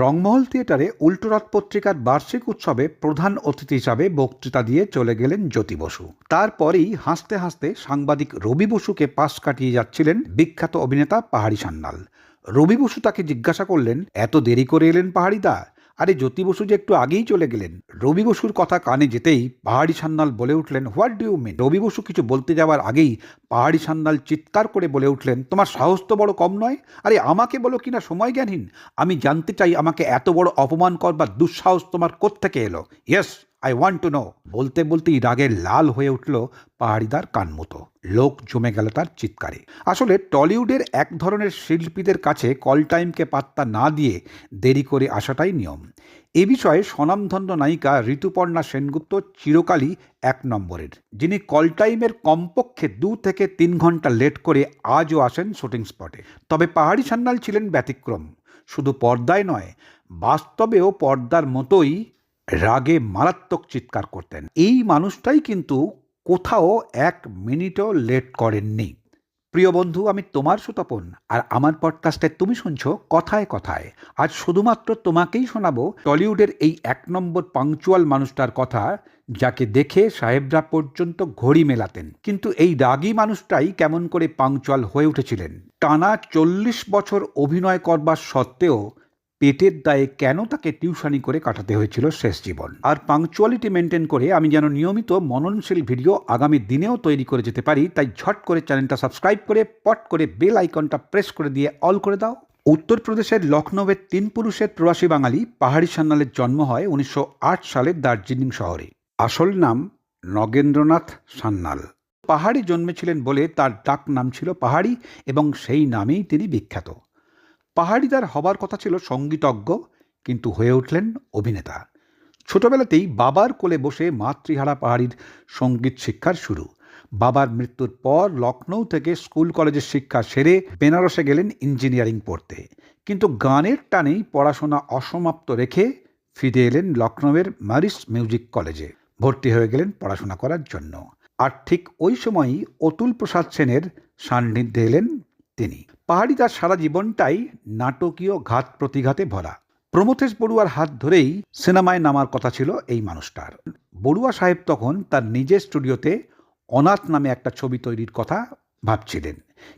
রংমহল থিয়েটারে উল্টোরথ পত্রিকার বার্ষিক উৎসবে প্রধান অতিথি হিসাবে বক্তৃতা দিয়ে চলে গেলেন জ্যোতি বসু। তারপরেই হাসতে হাসতে সাংবাদিক রবি বসুকে পাশ কাটিয়ে যাচ্ছিলেন বিখ্যাত অভিনেতা পাহাড়ি সান্যাল রবি বসু তাকে জিজ্ঞাসা করলেন, এত দেরি করে এলেন পাহাড়িদা? আরে জ্যোতি বসু যে একটু আগেই চলে গেলেন। রবি বসুর কথা কানে যেতেই পাহাড়ি সান্যাল বলে উঠলেন what do you mean Rabi Basu কিছু বলতে যাওয়ার আগেই পাহাড়ি সান্যাল চিৎকার করে বলে উঠলেন, তোমার সাহস তো বড় কম নয়? আরে আমাকে বলো কিনা সময় জ্ঞানহীন আমি জানতে চাই আমাকে এত বড় অপমান বা দুঃসাহস তোমার কোত্থেকে এলো? Yes I want to know বলতে বলতেই রাগে লাল হয়ে উঠল পাহাড়িদার কানমতো লোক জমে গেল তার চিৎকারে। আসলে টলিউডের এক ধরনের শিল্পীদের কাছে কল টাইমকে পাত্তা না দিয়ে দেরি করে আসাটাই নিয়ম। এ বিষয়ে স্বনামধন্য নায়িকা ঋতুপর্ণা সেনগুপ্ত চিরকালই এক নম্বরের। যিনি কল টাইমের কমপক্ষে দু থেকে তিন ঘণ্টা লেট করে আজও আসেন শুটিং স্পটে। তবে পাহাড়ি সান্যাল ছিলেন ব্যতিক্রম। শুধু পর্দায় নয়, বাস্তবেও পর্দার মতোই রাগে মারাত্মক চিৎকার করতেন। এই মানুষটাই কিন্তু কোথাও এক মিনিটও লেট করেননি। প্রিয় বন্ধু, আমি তোমার সুতপন, আর আমার পডকাস্টে তুমি শুনছো কথায় কথায়। আজ শুধুমাত্র তোমাকেই শোনাবো টলিউডের এই এক নম্বর পাংচুয়াল মানুষটার কথা, যাকে দেখে সাহেবরা পর্যন্ত ঘড়ি মেলাতেন। কিন্তু এই রাগী মানুষটাই কেমন করে পাংচুয়াল হয়ে উঠেছিলেন? টানা চল্লিশ বছর অভিনয় করবার সত্ত্বেও পেটের দায়ে কেন তাকে টিউশনি করে কাটাতে হয়েছিল শেষ জীবন? আর পাংচুয়ালিটি মেনটেন করে আমি যেন নিয়মিত মননশীল ভিডিও আগামী দিনেও তৈরি করে যেতে পারি, তাই ঝট করে চ্যানেলটা সাবস্ক্রাইব করে, পট করে বেল আইকনটা প্রেস করে দিয়ে অল করে দাও। উত্তরপ্রদেশের লখনৌয়ের তিন পুরুষের প্রবাসী বাঙালি পাহাড়ি সান্যালের জন্ম হয় উনিশশো আট সালের দার্জিলিং শহরে। আসল নাম নগেন্দ্রনাথ সান্যাল পাহাড়ি জন্মেছিলেন বলে তার ডাক নাম ছিল পাহাড়ি এবং সেই নামেই তিনি বিখ্যাত। পাহাড়িদার হবার কথা ছিল সঙ্গীতজ্ঞ, কিন্তু হয়ে উঠলেন অভিনেতা। ছোটবেলাতেই বাবার কোলে বসে মাতৃহারা পাহাড়ির সংগীত শিক্ষার শুরু। বাবার মৃত্যুর পর লখনৌ থেকে স্কুল কলেজের শিক্ষা সেরে বেনারসে গেলেন ইঞ্জিনিয়ারিং পড়তে। কিন্তু গানের টানেই পড়াশোনা অসমাপ্ত রেখে ফিরে এলেন লখনৌয়ের মারিস মিউজিক কলেজে। ভর্তি হয়ে গেলেন পড়াশোনা করার জন্য। আর ঠিক ওই সময়ই অতুল প্রসাদ সেনের সান্নিধ্যে এলেন তিনি। পাহাড়ি তার সারা জীবনটাই নাটকীয় ঘাত প্রতিঘাতে ভরা। প্রমথেশ বড়ুয়ার হাত ধরেই সিনেমায় নামার কথা ছিল এই মানুষটার। বড়ুয়া সাহেব তখন তার নিজের স্টুডিওতে অনাথ নামে একটা ছবি তৈরির কথা ভাবছিলেন।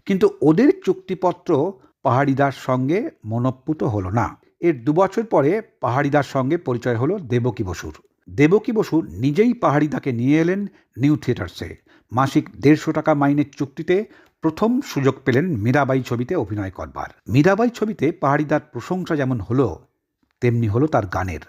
কিন্তু ওদের চুক্তিপত্র পাহাড়িদার সঙ্গে মনপ্পুত হলো না। এর দুবছর পরে পাহাড়িদার সঙ্গে পরিচয় হলো দেবকী বসুর। দেবকী বসু নিজেই পাহাড়িদাকে নিয়ে এলেন নিউ থিয়েটার্সে। মাসিক দেড়শো টাকা মাইনের চুক্তিতে প্রথম সুযোগ পেলেন মীরাবাই ছবিতে অভিনয় করবার। মীরাবাই ছবিতে পাহাড়িদার প্রশংসা যেমন হলো, তেমনি হলো তার গানের।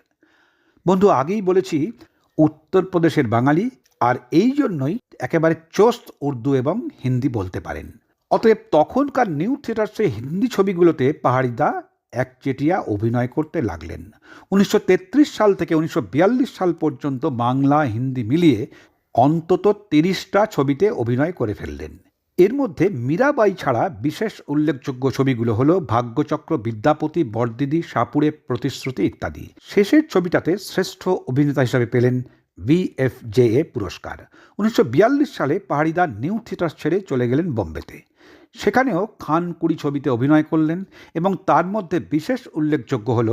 বন্ধু, আগেই বলেছি, উত্তরপ্রদেশের বাঙালি, আর এই জন্যই একেবারে চোস্ত উর্দু এবং হিন্দি বলতে পারেন। অতএব তখনকার নিউ থিয়েটার্সে হিন্দি ছবিগুলোতে পাহাড়িদা একচেটিয়া অভিনয় করতে লাগলেন। উনিশশো তেত্রিশ সাল থেকে উনিশশো বিয়াল্লিশ সাল পর্যন্ত বাংলা, হিন্দি মিলিয়ে অন্তত তিরিশটা ছবিতে অভিনয় করে ফেললেন। এর মধ্যে মীরাবাই ছাড়া বিশেষ উল্লেখযোগ্য ছবিগুলো হল ভাগ্যচক্র, বিদ্যাপতি, বরদিদি, সাপুড়ে প্রতিশ্রুতি ইত্যাদি। শেষের ছবিটাতে শ্রেষ্ঠ অভিনেতা হিসাবে পেলেন বিএফজেএ পুরস্কার। উনিশশো বিয়াল্লিশ সালে পাহাড়িদা নিউ থিয়েটার ছেড়ে চলে গেলেন বোম্বেতে। সেখানেও খান কুড়ি ছবিতে অভিনয় করলেন এবং তার মধ্যে বিশেষ উল্লেখযোগ্য হল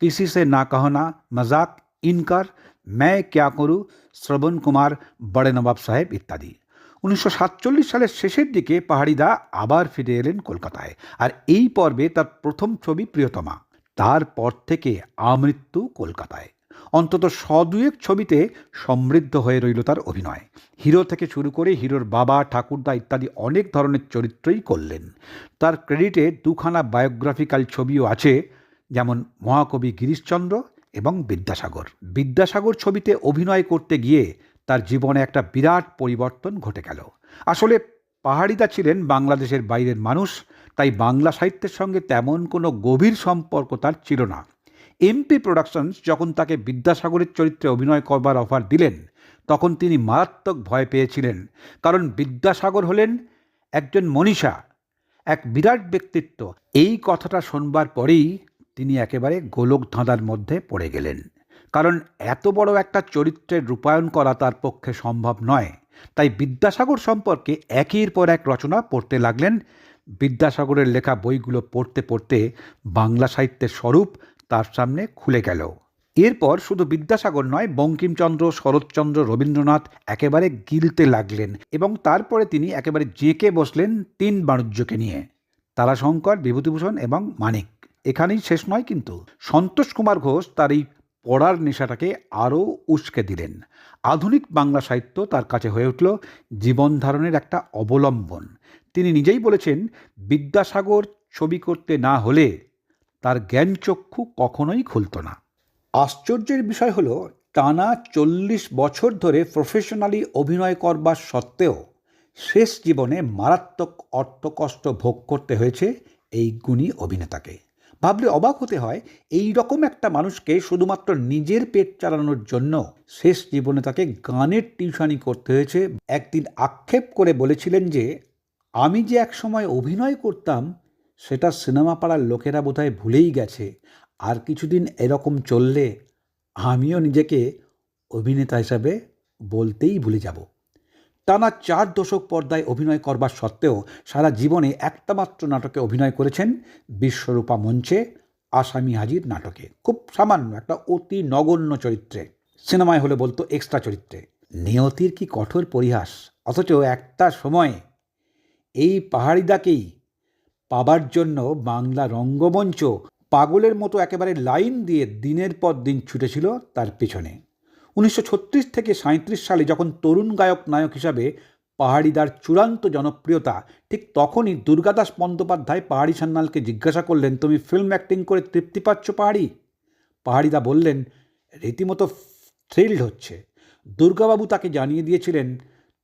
কিসি সে না কাহনা, মজাক, ইনকার ম্যায় ক্যা করু, শ্রবণ কুমার, বড়ে নবাব সাহেব ইত্যাদি। উনিশশো সাতচল্লিশ সালের শেষের দিকে পাহাড়িদা আবার ফিরে এলেন কলকাতায়। আর এই পর্বে তার প্রথম ছবি প্রিয়তমা। তারপর থেকে আমৃত্যু কলকাতায়। অন্তত সদুয়েক ছবিতে সমৃদ্ধ হয়ে রইল তার অভিনয়। হিরো থেকে শুরু করে হিরোর বাবা, ঠাকুরদা ইত্যাদি অনেক ধরনের চরিত্রই করলেন। তার ক্রেডিটে দুখানা বায়োগ্রাফিক্যাল ছবিও আছে, যেমন মহাকবি গিরিশচন্দ্র এবং বিদ্যাসাগর। বিদ্যাসাগর ছবিতে অভিনয় করতে গিয়ে তার জীবনে একটা বিরাট পরিবর্তন ঘটে গেল। আসলে পাহাড়িদা ছিলেন বাংলাদেশের বাইরের মানুষ, তাই বাংলা সাহিত্যের সঙ্গে তেমন কোনো গভীর সম্পর্ক তার ছিল না। এমপি প্রোডাকশনস যখন তাকে বিদ্যাসাগরের চরিত্রে অভিনয় করবার অফার দিলেন, তখন তিনি মারাত্মক ভয় পেয়েছিলেন, কারণ বিদ্যাসাগর হলেন একজন মনীষা, এক বিরাট ব্যক্তিত্ব। এই কথাটা শোনবার পরেই তিনি একেবারে গোলক ধাঁধার মধ্যে পড়ে গেলেন। কারণ এত বড় একটা চরিত্রের রূপায়ণ করা তার পক্ষে সম্ভব নয়। তাই বিদ্যাসাগর সম্পর্কে একের পর এক রচনা পড়তে লাগলেন। বিদ্যাসাগরের লেখা বইগুলো পড়তে পড়তে বাংলা সাহিত্যের স্বরূপ তার সামনে খুলে গেল। এরপর শুধু বিদ্যাসাগর নয়, বঙ্কিমচন্দ্র, শরৎচন্দ্র, রবীন্দ্রনাথ একেবারে গিলতে লাগলেন এবং তারপরে তিনি একেবারে জেঁকে বসলেন তিন বাণিজ্যকে নিয়ে। তারাশঙ্কর, বিভূতিভূষণ এবং মানিক। এখানেই শেষ নয় কিন্তু। সন্তোষ কুমার ঘোষ তার এই পড়ার নেশাটাকে আরও উস্কে দিলেন। আধুনিক বাংলা সাহিত্য তার কাছে হয়ে উঠল জীবন ধারণের একটা অবলম্বন। তিনি নিজেই বলেছেন, বিদ্যাসাগর ছবি করতে না হলে তার জ্ঞানচক্ষু কখনোই খুলত না। আশ্চর্যের বিষয় হলো, টানা চল্লিশ বছর ধরে প্রফেশনালি অভিনয় করবার সত্ত্বেও শেষ জীবনে মারাত্মক অর্থকষ্ট ভোগ করতে হয়েছে এই গুণী অভিনেতাকে। ভাবলে অবাক হতে হয়, এই রকম একটা মানুষকে শুধুমাত্র নিজের পেট চালানোর জন্য শেষ জীবনে তাকে গানের টিউশানি করতে হয়েছে। একদিন আক্ষেপ করে বলেছিলেন যে, আমি যে এক সময় অভিনয় করতাম, সেটা সিনেমা পাড়ার লোকেরা বোধহয় ভুলেই গেছে। আর কিছুদিন এরকম চললে, আমিও নিজেকে অভিনেতা হিসাবে বলতেই ভুলে যাব। টানা চার দশক পর্দায় অভিনয় করবার সত্ত্বেও সারা জীবনে একটা মাত্র নাটকে অভিনয় করেছেন বিশ্বরূপা মঞ্চে আসামি হাজির নাটকে। খুব সামান্য একটা অতি নগণ্য চরিত্রে। সিনেমায় হলে বলতো এক্সট্রা চরিত্রে। নিয়তির কি কঠোর পরিহাস? অথচ একটা সময়ে এই পাহাড়িদাকেই পাবার জন্য বাংলা রঙ্গমঞ্চ পাগলের মতো একেবারে লাইন দিয়ে দিনের পর দিন ছুটেছিল তার পেছনে। উনিশশো ছত্রিশ থেকে সাঁত্রিশ সালে যখন তরুণ গায়ক নায়ক হিসাবে পাহাড়িদার চূড়ান্ত জনপ্রিয়তা, ঠিক তখনই দুর্গাদাস বন্দ্যোপাধ্যায় পাহাড়ি সান্যালকে জিজ্ঞাসা করলেন, তুমি ফিল্ম অ্যাক্টিং করে তৃপ্তি পাচ্ছ পাহাড়ি? পাহাড়িদা বললেন, রীতিমতো থ্রিল্ড হচ্ছে। দুর্গাবাবু তাকে জানিয়ে দিয়েছিলেন,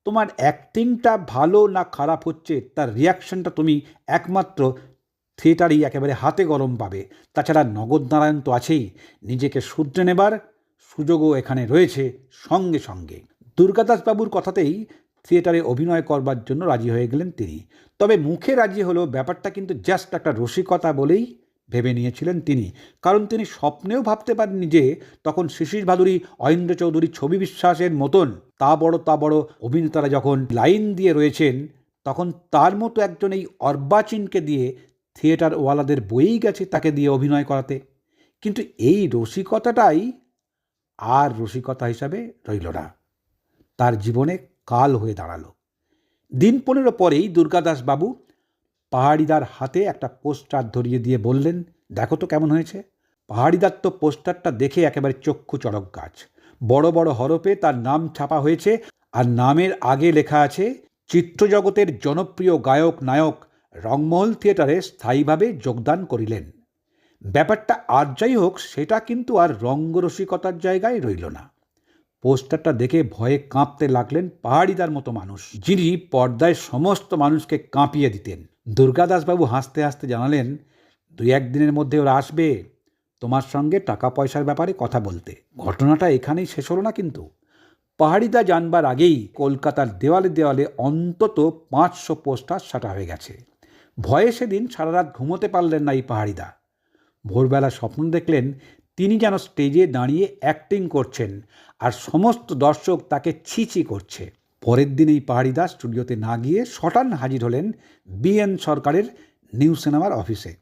তোমার অ্যাক্টিংটা ভালো না খারাপ হচ্ছে? তার রিয়াকশনটা তুমি একমাত্র থিয়েটারই একেবারে হাতে গরম পাবে। তাছাড়া নগদ নারায়ণ তো আছেই। নিজেকে শুধরে নেবার সুযোগও এখানে রয়েছে সঙ্গে সঙ্গে। দুর্গাদাসবাবুর কথাতেই থিয়েটারে অভিনয় করবার জন্য রাজি হয়ে গেলেন তিনি। তবে মুখে রাজি হলেও ব্যাপারটা কিন্তু জাস্ট একটা রসিকতা বলেই ভেবে নিয়েছিলেন তিনি। কারণ তিনি স্বপ্নেও ভাবতে পারেননি যে তখন শিশির ভাদুরী অহিন্দ্র চৌধুরী ছবি বিশ্বাসের মতন তা বড় তা বড় অভিনেতারা যখন লাইন দিয়ে রয়েছেন, তখন তার মতো একজন এই অর্বাচীনকে দিয়ে থিয়েটার ওয়ালাদের বইই গেছে তাকে দিয়ে অভিনয় করাতে। কিন্তু এই রসিকতাটাই আর রসিকতা হিসাবে রইল না। তার জীবনে কাল হয়ে দাঁড়াল। দিন পনেরো পরেই দুর্গাদাস বাবু পাহাড়িদার হাতে একটা পোস্টার ধরিয়ে দিয়ে বললেন, দেখো তো কেমন হয়েছে। পাহাড়িদার তো পোস্টারটা দেখে একেবারে চক্ষু চড়ক গাছ। বড় বড় হরপে তার নাম ছাপা হয়েছে আর নামের আগে লেখা আছে, চিত্রজগতের জনপ্রিয় গায়ক নায়ক রংমহল থিয়েটারে স্থায়ীভাবে যোগদান করিলেন। ব্যাপারটা আর যাই হোক, সেটা কিন্তু আর রঙ্গরসিকতার জায়গায় রইল না। পোস্টারটা দেখে ভয়ে কাঁপতে লাগলেন পাহাড়িদার মতো মানুষ, যিনি পর্দায় সমস্ত মানুষকে কাঁপিয়ে দিতেন। দুর্গাদাসবাবু হাসতে হাসতে জানালেন, দুই একদিনের মধ্যে ওরা আসবে। তোমার সঙ্গে টাকা পয়সার ব্যাপারে কথা বলতে। ঘটনাটা এখানেই শেষ হলো না কিন্তু। পাহাড়িদা জানবার আগেই কলকাতার দেওয়ালে দেওয়ালে অন্তত পাঁচশো পোস্টার সাটা হয়ে গেছে। ভয়ে সেদিন সারা রাত ঘুমোতে পারলেন না এই পাহাড়িদা। ভোরবেলা স্বপ্ন দেখলেন তিনি যেন স্টেজে দাঁড়িয়ে অ্যাক্টিং করছেন আর সমস্ত দর্শক তাকে ছিছি করছে। পরের দিন এই পাহাড়িদা স্টুডিওতে না গিয়ে শটান হাজির হলেন বিএন সরকারের নিউ সিনেমার অফিসে।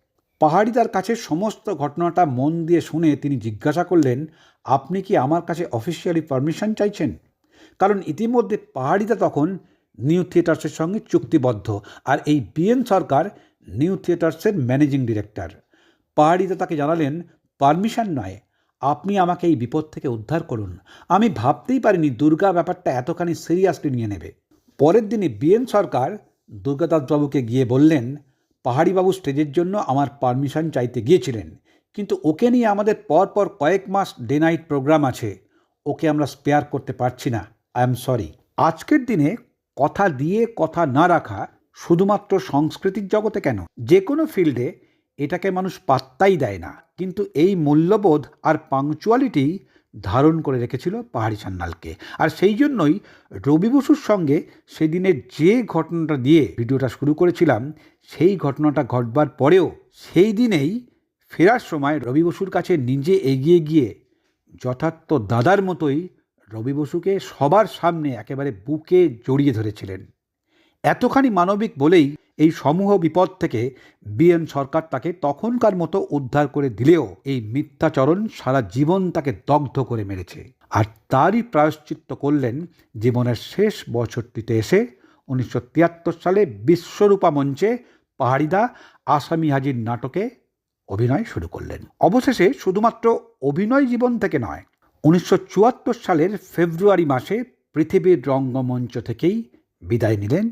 পাহাড়িদার কাছে সমস্ত ঘটনাটা মন দিয়ে শুনে তিনি জিজ্ঞাসা করলেন, আপনি কি আমার কাছে অফিসিয়ালি পারমিশন চাইছেন? কারণ ইতিমধ্যে পাহাড়িদা তখন নিউ থিয়েটার্সের সঙ্গে চুক্তিবদ্ধ আর এই বিএন সরকার নিউ থিয়েটার্সের ম্যানেজিং ডিরেক্টর। পাহাড়িদা তাকে জানালেন, পারমিশন নয়, আপনি আমাকে এই বিপদ থেকে উদ্ধার করুন। আমি ভাবতেই পারিনি দুর্গা ব্যাপারটা এতখানি সিরিয়াসলি নিয়ে নেবে। পরের দিনে বিএন সরকার দুর্গাদাসবাবুকে গিয়ে বললেন, পাহাড়িবাবু স্টেজের জন্য আমার পারমিশন চাইতে গিয়েছিলেন, কিন্তু ওকে নিয়ে আমাদের পরপর কয়েক মাস ডে নাইট প্রোগ্রাম আছে। ওকে আমরা স্পেয়ার করতে পারছি না। I am sorry. আজকের দিনে কথা দিয়ে কথা না রাখা শুধুমাত্র সংস্কৃতির জগতে কেন? যে কোনো ফিল্ডে এটাকে মানুষ পাত্তাই দেয় না। কিন্তু এই মূল্যবোধ আর পাংচুয়ালিটি ধারণ করে রেখেছিল পাহাড়ি সান্যালকে আর সেই জন্যই রবি বসুর সঙ্গে সেদিনের যে ঘটনাটা দিয়ে ভিডিওটা শুরু করেছিলাম, সেই ঘটনাটা ঘটবার পরেও সেই দিনেই ফেরার সময় রবি বসুর কাছে নিজে এগিয়ে গিয়ে যথার্থ দাদার মতোই রবি বসুকে সবার সামনে একেবারে বুকে জড়িয়ে ধরেছিলেন। এতখানি মানবিক বলেই এই সমূহ বিপদ থেকে বিএন সরকার তাকে তখনকার মতো উদ্ধার করে দিলেও এই মিথ্যাচরণ সারা জীবন তাকে দগ্ধ করে মেরেছে। আর তারই প্রায়শ্চিত্ত করলেন জীবনের শেষ বছরটিতে এসে উনিশশো তিয়াত্তর সালে বিশ্বরূপা মঞ্চে পাহাড়িদা আসামি হাজির নাটকে অভিনয় শুরু করলেন। অবশেষে শুধুমাত্র অভিনয় জীবন থেকে নয়, উনিশশো সালের ফেব্রুয়ারি মাসে পৃথিবীর রঙ্গমঞ্চ থেকেই বিদায় নিলেন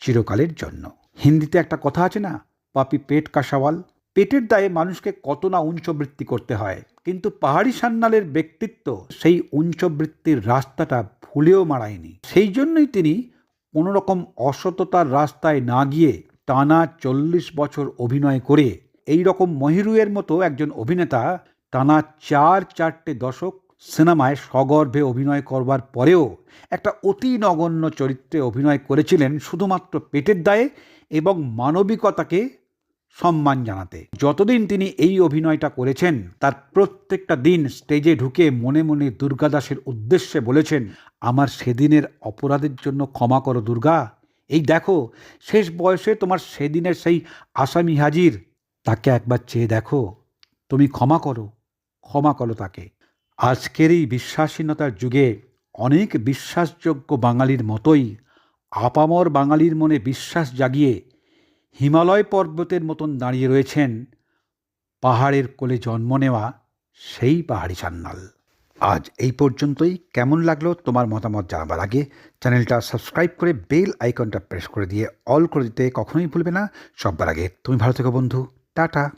চিরকালের জন্য। হিন্দিতে একটা কথা আছে না? পাপি পেট কা সওয়াল পেটের দায়ে মানুষকে কত না উঞ্চবৃত্তি করতে হয়। কিন্তু পাহাড়ি সান্যালের ব্যক্তিত্ব সেই উঞ্চবৃত্তির রাস্তাটা ভুলেও মারায়নি সেই জন্যই তিনি কোনোরকম অসততার রাস্তায় না গিয়ে টানা চল্লিশ বছর অভিনয় করে এই রকম মহিরুয়ের মতো একজন অভিনেতা টানা চার চারটে দশক সিনেমায় সগর্ভে অভিনয় করবার পরেও একটা অতি নগণ্য চরিত্রে অভিনয় করেছিলেন শুধুমাত্র পেটের দায়ে এবং মানবিকতাকে সম্মান জানাতে। যতদিন তিনি এই অভিনয়টা করেছেন, তার প্রত্যেকটা দিন স্টেজে ঢুকে মনে মনে দুর্গাদাসের উদ্দেশ্যে বলেছেন, আমার সেদিনের অপরাধের জন্য ক্ষমা করো দুর্গা। এই দেখো, শেষ বয়সে তোমার সেদিনের সেই আসামি হাজির, তাকে একবার চেয়ে দেখো। তুমি ক্ষমা করো ক্ষমা করো তাকে। আজকের এই বিশ্বাসীনতার যুগে অনেক বিশ্বাসযোগ্য বাঙালির মতোই আপামর বাঙালির মনে বিশ্বাস জাগিয়ে হিমালয় পর্বতের মতন দাঁড়িয়ে রয়েছেন। পাহাড়ের কোলে জন্ম নেওয়া সেই পাহাড়ি সান্যাল আজ এই পর্যন্তই। কেমন লাগল তোমার মতামত জানাবার আগে চ্যানেলটা সাবস্ক্রাইব করে বেল আইকনটা প্রেস করে দিয়ে অল করে দিতে কখনোই ভুলবে না। সববার আগে তুমি ভালো থেকো বন্ধু। টাটা।